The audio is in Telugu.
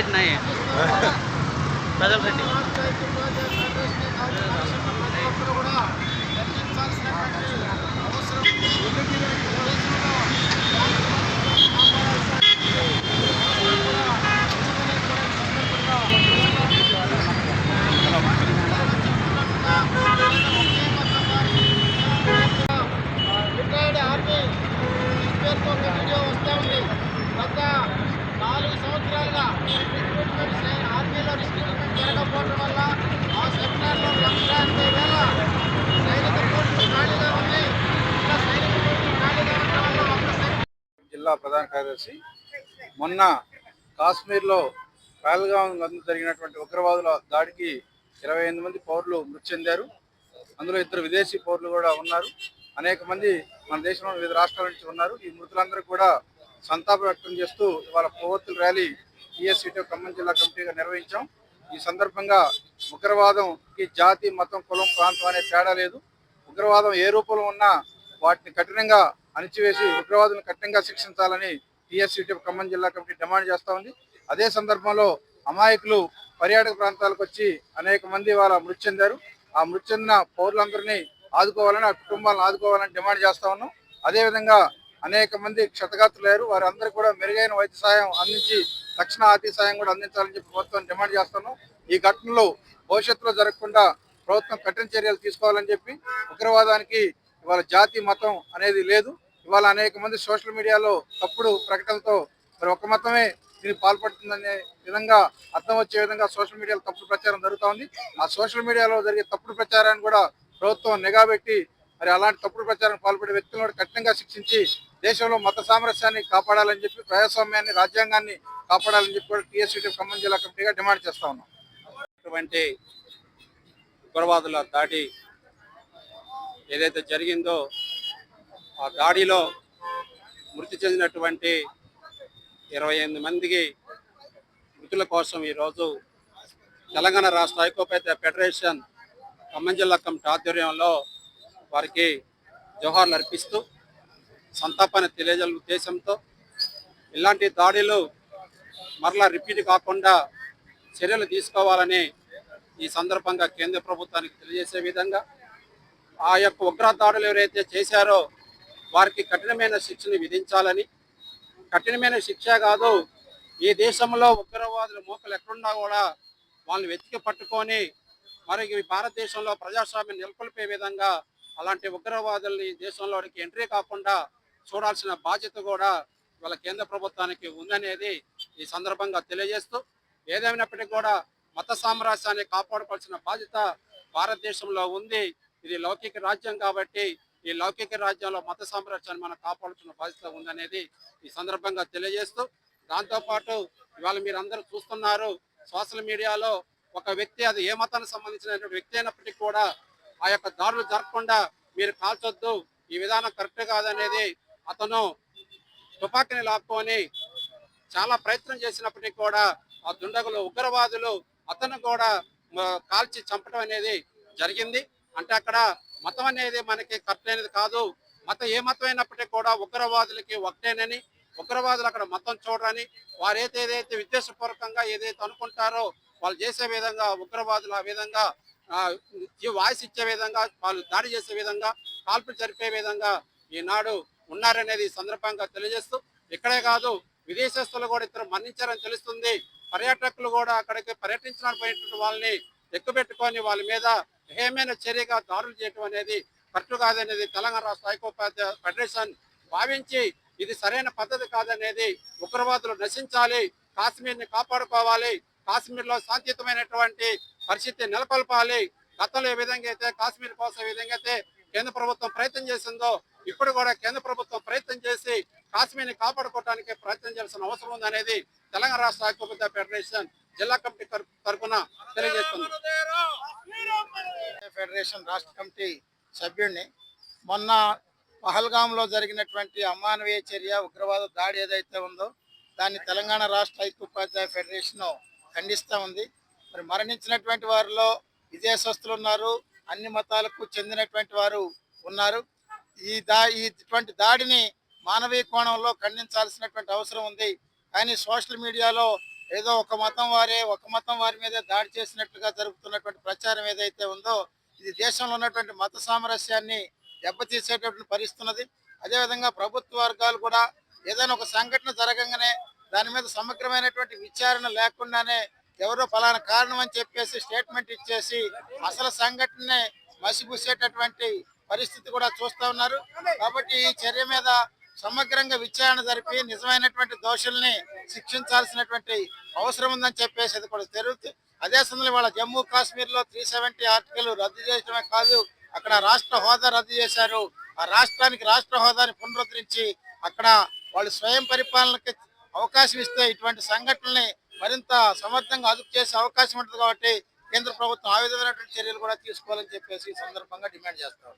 सेट नहीं है। बदल सेट अवसर ప్రధాన కార్యదర్శి. మొన్న కాశ్మీర్లో పహల్గాం వద్ద జరిగినటువంటి ఉగ్రవాదుల దాడికి ఇరవై ఎనిమిది మంది పౌరులు మృతి చెందారు. అందులో ఇద్దరు విదేశీ పౌరులు కూడా ఉన్నారు. అనేక మంది మన దేశంలో వివిధ రాష్ట్రాల నుంచి ఉన్నారు. ఈ మృతులందరూ కూడా సంతాపం వ్యక్తం చేస్తూ ఇవాళ కొవ్వొత్తుల ర్యాలీ టీఎస్సీటీ ఖమ్మం జిల్లా కమిటీగా నిర్వహించాం. ఈ సందర్భంగా ఉగ్రవాదంకి జాతి మతం కులం ప్రాంతం అనే తేడా లేదు. ఉగ్రవాదం ఏ రూపంలో ఉన్నా వాటిని కఠినంగా అణిచివేసి ఉగ్రవాదులను కఠినంగా శిక్షించాలని టీఎస్సీటీ ఖమ్మం జిల్లా కమిటీ డిమాండ్ చేస్తూ ఉంది. అదే సందర్భంలో అమాయకులు పర్యాటక ప్రాంతాలకు వచ్చి అనేక మంది వాళ్ళ మృతి చెందారు. ఆ మృతి చెందిన పౌరులందరినీ ఆదుకోవాలని ఆ కుటుంబాలను ఆదుకోవాలని డిమాండ్ చేస్తా ఉన్నాం. అదేవిధంగా అనేక మంది క్షతగాత్రులయ్యారు వారందరూ కూడా మెరుగైన వైద్య సాయం అందించి తక్షణ ఆర్థిక సాయం కూడా అందించాలని చెప్పి ప్రభుత్వం డిమాండ్ చేస్తున్నాం ఈ ఘటనలో భవిష్యత్తులో జరగకుండా ప్రభుత్వం కఠిన చర్యలు తీసుకోవాలని చెప్పి ఉగ్రవాదానికి ఇవాళ జాతి మతం అనేది లేదు. ఇవాళ అనేక మంది సోషల్ మీడియాలో తప్పుడు ప్రకటనలతో మరి ఒక మతమే దీనికి పాల్పడుతుందనే విధంగా అర్థం వచ్చే విధంగా సోషల్ మీడియాలో తప్పుడు ప్రచారం జరుగుతూ ఉంది. ఆ సోషల్ మీడియాలో జరిగే తప్పుడు ప్రచారాన్ని కూడా ప్రభుత్వం నిఘా పెట్టి మరి అలాంటి తప్పుడు ప్రచారానికి పాల్పడే వ్యక్తులను కఠినంగా శిక్షించి దేశంలో మత సామరస్యాన్ని కాపాడాలని చెప్పి ప్రజాస్వామ్యాన్ని రాజ్యాంగాన్ని కాపాడాలని చెప్పి కూడా టీఎస్సీటీ ఖమ్మం జిల్లా కమిటీగా డిమాండ్ చేస్తా ఉన్నాం. అటువంటి ఉగ్రవాదుల దాడి ఏదైతే జరిగిందో ఆ దాడిలో మృతి చెందినటువంటి ఇరవై ఎనిమిది మందికి మృతుల కోసం ఈరోజు తెలంగాణ రాష్ట్ర ఐకోపేత ఫెడరేషన్ ఖమ్మం జిల్లా కమిటీ ఆధ్వర్యంలో వారికి జోహార్లు అర్పిస్తూ సంతాపాన్ని తెలియజేయాల ఉద్దేశంతో ఇలాంటి దాడులు మరలా రిపీట్ కాకుండా చర్యలు తీసుకోవాలని ఈ సందర్భంగా కేంద్ర ప్రభుత్వానికి తెలియజేసే విధంగా ఆ యొక్క ఉగ్రదాడులు ఎవరైతే చేశారో వారికి కఠినమైన శిక్షను విధించాలని. కఠినమైన శిక్ష కాదు ఈ దేశంలో ఉగ్రవాదుల మూకలు ఎక్కడున్నా కూడా వాళ్ళని వెతికి పట్టుకొని మరి భారతదేశంలో ప్రజాస్వామ్యం నెలకొల్పే విధంగా అలాంటి ఉగ్రవాదుల్ని దేశంలోకి ఎంట్రీ కాకుండా చూడాల్సిన బాధ్యత కూడా ఇవాళ కేంద్ర ప్రభుత్వానికి ఉందనేది ఈ సందర్భంగా తెలియజేస్తూ ఏదేమైనప్పటికీ కూడా మత సామ్రాజ్యాన్ని కాపాడుకోవాల్సిన బాధ్యత భారతదేశంలో ఉంది. ఇది లౌకిక రాజ్యం కాబట్టి ఈ లౌకిక రాజ్యంలో మత సంరక్షణ మనం కాపాడుతున్న బాధ్యత ఉందనేది ఈ సందర్భంగా తెలియజేస్తూ దాంతోపాటు ఇవాళ మీరు అందరూ చూస్తున్నారు సోషల్ మీడియాలో ఒక వ్యక్తి అది ఏ మతానికి సంబంధించినటువంటి వ్యక్తి అయినప్పటికీ కూడా ఆ యొక్క దాడులు జరగకుండా మీరు కాల్చొద్దు ఈ విధానం కరెక్ట్ కాదనేది అతను తుపాకీని లాక్కొని చాలా ప్రయత్నం చేసినప్పటికీ కూడా ఆ దుండగులు ఉగ్రవాదులు అతను కూడా కాల్చి చంపడం అనేది జరిగింది. అంటే అక్కడ మతం అనేది మనకి కరెక్ట్ అనేది కాదు. మతం ఏ మతం అయినప్పటికీ కూడా ఉగ్రవాదులకి ఒకటేనని ఉగ్రవాదులు అక్కడ మతం చూడరని వారు ఏదైతే ఉద్దేశపూర్వకంగా ఏదైతే అనుకుంటారో వాళ్ళు చేసే విధంగా ఉగ్రవాదులు ఆ విధంగా వాయిస్ ఇచ్చే విధంగా వాళ్ళు దాడి చేసే విధంగా కాల్పులు జరిపే విధంగా ఈనాడు ఉన్నారనేది సందర్భంగా తెలియజేస్తూ ఇక్కడే కాదు విదేశస్తులు కూడా ఇద్దరు మరణించారని తెలుస్తుంది. పర్యాటకులు కూడా అక్కడికి పర్యటించడానికి పోయినటువంటి వాళ్ళని ఎక్కుపెట్టుకొని వాళ్ళ మీద ఏమైనా చర్యగా దారులు చేయడం అనేది కరెక్ట్ కాదనేది తెలంగాణ రాష్ట్ర ఐకోపాధ్య ఫెడరేషన్ భావించి ఇది సరైన పద్ధతి కాదనేది ఉగ్రవాదులు నశించాలి కాశ్మీర్ని కాపాడుకోవాలి కాశ్మీర్లో శాంతియుతమైనటువంటి పరిస్థితి నెలకొల్పాలి గతంలో ఏ విధంగా అయితే కాశ్మీర్ కోసం ఏ విధంగా అయితే కేంద్ర ప్రభుత్వం ప్రయత్నం చేసిందో ఇప్పుడు కూడా కేంద్ర ప్రభుత్వం ప్రయత్నం చేసి కాశ్మీర్ని కాపాడుకోవడానికి ప్రయత్నం చేయాల్సిన అవసరం ఉందనేది తెలంగాణ రాష్ట్ర ఐక్యబద్ధ ఫెడరేషన్ జిల్లా కమిటీ తరఫున తరపున తెలియజేస్తుంది ఫెడరేషన్ రాష్ట్ర కమిటీ సభ్యుడిని. మొన్న పహల్గాంలో జరిగినటువంటి అమానవీయ చర్య ఉగ్రవాద దాడి ఏదైతే ఉందో దాన్ని తెలంగాణ రాష్ట్ర ఐక్యోపాధ్యాయ ఫెడరేషన్ ఖండిస్తూ ఉంది. మరి మరణించినటువంటి వారిలో విదేశస్తులు ఉన్నారు అన్ని మతాలకు చెందినటువంటి వారు ఉన్నారు. ఈ దా ఈ ఇటువంటి దాడిని మానవీయ కోణంలో ఖండించాల్సినటువంటి అవసరం ఉంది. కానీ సోషల్ మీడియాలో ఏదో ఒక మతం వారే ఒక మతం వారి మీదే దాడి చేసినట్లుగా జరుగుతున్నటువంటి ప్రచారం ఏదైతే ఉందో ఇది దేశంలో ఉన్నటువంటి మత సామరస్యాన్ని దెబ్బతీసేటటువంటి పరిస్థితున్నది అదేవిధంగా ప్రభుత్వ వర్గాలు కూడా ఏదైనా ఒక సంఘటన జరగంగానే దాని మీద సమగ్రమైనటువంటి విచారణ లేకుండానే ఎవరో ఫలానా కారణం అని చెప్పేసి స్టేట్మెంట్ ఇచ్చేసి అసలు సంఘటననే మసిపూసేటటువంటి పరిస్థితి కూడా చూస్తూ ఉన్నారు. కాబట్టి ఈ చర్య మీద సమగ్రంగా విచారణ జరిపి నిజమైనటువంటి దోషుల్ని శిక్షించాల్సినటువంటి అవసరం ఉందని చెప్పేసి అది కూడా జరుగుతుంది అదే సమయంలో వాళ్ళ జమ్మూ కాశ్మీర్లో త్రీ సెవెంటీ ఆర్టికల్ రద్దు చేయడమే కాదు అక్కడ రాష్ట్ర హోదా రద్దు చేశారు. ఆ రాష్ట్రానికి రాష్ట్ర హోదాని పునరుద్ధరించి అక్కడ వాళ్ళు స్వయం పరిపాలనకి అవకాశం ఇస్తే ఇటువంటి సంఘటనల్ని మరింత సమర్థంగా అదుపు చేసే అవకాశం ఉంటుంది కాబట్టి కేంద్ర ప్రభుత్వం ఆ విధమైనటువంటి చర్యలు కూడా తీసుకోవాలని చెప్పేసి ఈ సందర్భంగా డిమాండ్ చేస్తారు